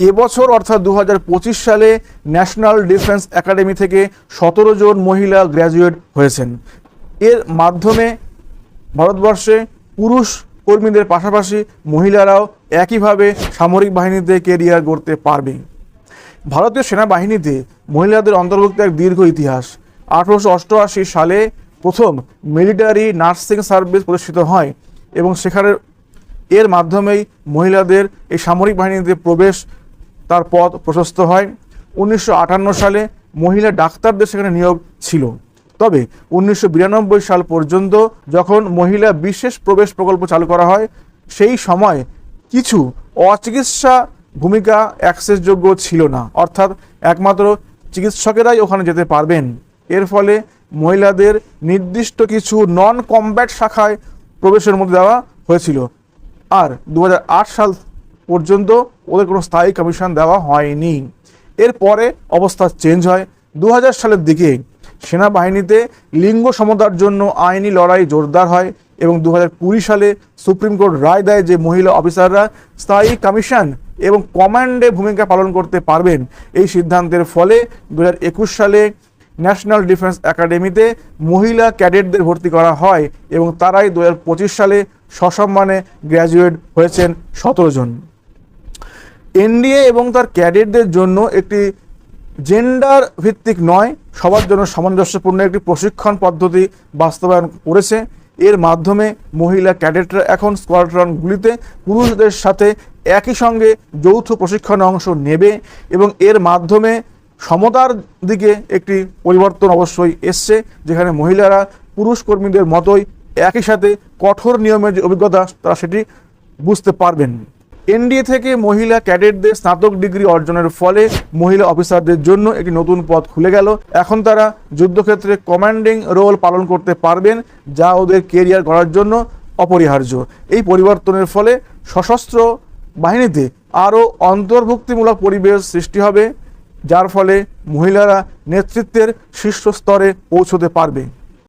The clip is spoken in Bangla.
এবছর অর্থাৎ দু হাজার পঁচিশ সালে ন্যাশনাল ডিফেন্স একাডেমি থেকে সতেরো জন মহিলা গ্র্যাজুয়েট হয়েছেন। এর মাধ্যমে ভারতবর্ষে পুরুষ কর্মীদের পাশাপাশি মহিলারাও একইভাবে সামরিক বাহিনীতে কেরিয়ার গড়তে পারবে। ভারতীয় সেনাবাহিনীতে মহিলাদের অন্তর্ভুক্ত এক দীর্ঘ ইতিহাস। আঠারোশো অষ্টআশি সালে প্রথম মিলিটারি নার্সিং সার্ভিস প্রতিষ্ঠিত হয় এবং সেখানে এর মাধ্যমেই মহিলাদের এই সামরিক বাহিনীতে প্রবেশ তার পদ প্রশস্ত হয়। উনিশশো আটান্ন সালে মহিলা ডাক্তারদের সেখানে নিয়োগ ছিল। তবে উনিশশো বিরানব্বই সাল পর্যন্ত যখন মহিলা বিশেষ প্রবেশ প্রকল্প চালু করা হয়, সেই সময় কিছু অচিকিৎসা ভূমিকা অ্যাক্সেসযোগ্য ছিল না। অর্থাৎ একমাত্র চিকিৎসকেরাই ওখানে যেতে পারবেন। এর ফলে মহিলাদের নির্দিষ্ট কিছু নন কমব্যাট শাখায় প্রবেশের মধ্যে দেওয়া হয়েছিল। আর দু হাজার আট সাল পর্যন্ত ওদের কোনো স্থায়ী কমিশন দেওয়া হয়নি। এরপরে অবস্থা চেঞ্জ হয়। দু হাজার সালের দিকে সেনাবাহিনীতে লিঙ্গ সমতার জন্য আইনি লড়াই জোরদার হয় এবং দু হাজার কুড়ি সালে সুপ্রিম কোর্ট রায় দেয় যে মহিলা অফিসাররা স্থায়ী কমিশন এবং কমান্ডে ভূমিকা পালন করতে পারবেন। এই সিদ্ধান্তের ফলে দু হাজার একুশ সালে ন্যাশনাল ডিফেন্স একাডেমিতে মহিলা ক্যাডেটদের ভর্তি করা হয় এবং তারাই দু হাজার পঁচিশ সালে সসম্মানে গ্র্যাজুয়েট হয়েছেন সতেরো জন। এনডিএ এবং তার ক্যাডেটদের জন্য একটি জেন্ডার ভিত্তিক নয়, সবার জন্য সামঞ্জস্যপূর্ণ একটি প্রশিক্ষণ পদ্ধতি বাস্তবায়ন করেছে। এর মাধ্যমে মহিলা ক্যাডেটরা এখন স্কোয়াড্রনগুলিতে পুরুষদের সাথে একই সঙ্গে যৌথ প্রশিক্ষণে অংশ নেবে এবং এর মাধ্যমে সমতার দিকে একটি পরিবর্তন অবশ্যই এসছে, যেখানে মহিলারা পুরুষ কর্মীদের মতোই একই সাথে কঠোর নিয়মের যে অভিজ্ঞতা, তারা সেটি বুঝতে পারবেন। এনডিএ থেকে মহিলা ক্যাডেটদের স্নাতক ডিগ্রি অর্জনের ফলে মহিলা অফিসারদের জন্য একটি নতুন পথ খুলে গেল। এখন তারা যুদ্ধক্ষেত্রে কমান্ডিং রোল পালন করতে পারবেন, যা ওদের কেরিয়ার করার জন্য অপরিহার্য। এই পরিবর্তনের ফলে সশস্ত্র বাহিনীতে আরও অন্তর্ভুক্তিমূলক পরিবেশ সৃষ্টি হবে, যার ফলে মহিলারা নেতৃত্বের শীর্ষ স্তরে পৌঁছতে পারবে।